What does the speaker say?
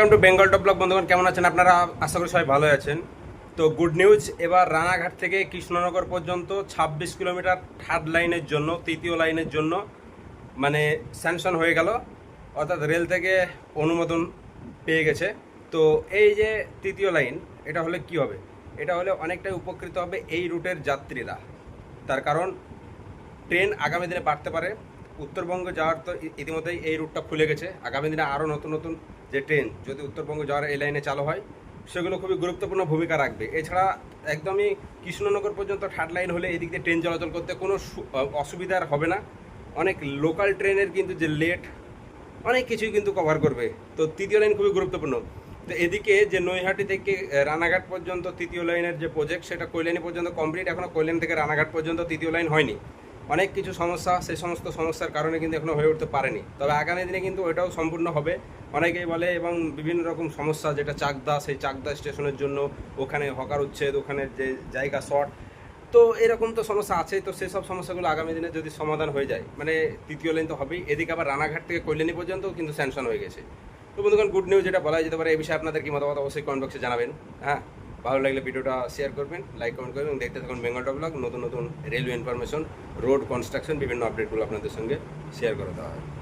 Welcome to Bengal top block বন্ধুগণ, কেমন আছেন আপনারা? আশা করি সবাই ভালো আছেন। তো গুড নিউজ এবার রানাঘাট থেকে কৃষ্ণনগর পর্যন্ত ২৬ কিলোমিটার থার্ড লাইনের জন্য, তৃতীয় লাইনের জন্য মানে স্যাংশন হয়ে গেল। অর্থাৎ রেল থেকে অনুমোদন পেয়ে গেছে। তো এই যে তৃতীয় লাইন এটা হলে কি হবে? এটা হলে অনেকটাই উপকৃত হবে এই রুটের যাত্রীরা। তার কারণ ট্রেন আগামী দিনে বাড়তে পারে। উত্তরবঙ্গ যাওয়ার তো ইতিমধ্যেই এই রুটটা খুলে গেছে। আগামী দিনে আরও নতুন নতুন যে ট্রেন যদি উত্তরবঙ্গ যাওয়ার এই লাইনে চালু হয়, সেগুলো খুবই গুরুত্বপূর্ণ ভূমিকা রাখবে। এছাড়া একদমই কৃষ্ণনগর পর্যন্ত থার্ড লাইন হলে এদিক দিয়ে ট্রেন চলাচল করতে কোনো অসুবিধার হবে না। অনেক লোকাল ট্রেনের কিন্তু যে লেট অনেক কিছুই কিন্তু কভার করবে। তো তৃতীয় লাইন খুবই গুরুত্বপূর্ণ। তো এদিকে যে নৈহাটি থেকে রানাঘাট পর্যন্ত তৃতীয় লাইনের যে প্রজেক্ট সেটা কৈলানি পর্যন্ত কমপ্লিট এখনও কৈলানি থেকে রানাঘাট পর্যন্ত তৃতীয় লাইন হয়নি। অনেক কিছু সমস্যা, সেই সমস্ত সমস্যার কারণে কিন্তু এখনও হয়ে উঠতে পারেনি। তবে আগামী দিনে কিন্তু ওটাও সম্পূর্ণ হবে। অনেকেই বলে এবং বিভিন্ন রকম সমস্যা, যেটা চাকদা, সেই চাকদা স্টেশনের জন্য ওখানে হকার উচ্ছেদ, ওখানে যে জায়গা শর্ট। তো এরকম তো সমস্যা আছেই, তো সেসব সমস্যাগুলো আগামী দিনে যদি সমাধান হয়ে যায় মানে তৃতীয় লাইন তো হবেই। এদিকে আবার রানাঘাট থেকে কল্যাণী পর্যন্ত কিন্তু স্যাংশন হয়ে গেছে। তো বন্ধুগণ গুড নিউজ যেটা বলা যেতে পারে এই বিষয়ে আপনাদের কি মতামত অবশ্যই কমেন্ট বক্সে জানাবেন। হ্যাঁ? ভালো লাগলে ভিডিওটা শেয়ার করবেন লাইক কমেন্ট করবেন দেখতে থাকুন বেঙ্গল ব্লগ নতুন নতুন রেলওয়ে ইনফরমেশন রোড কনস্ট্রাকশন বিভিন্ন আপডেটগুলো আপনাদের সঙ্গে শেয়ার করে দেওয়া হয়।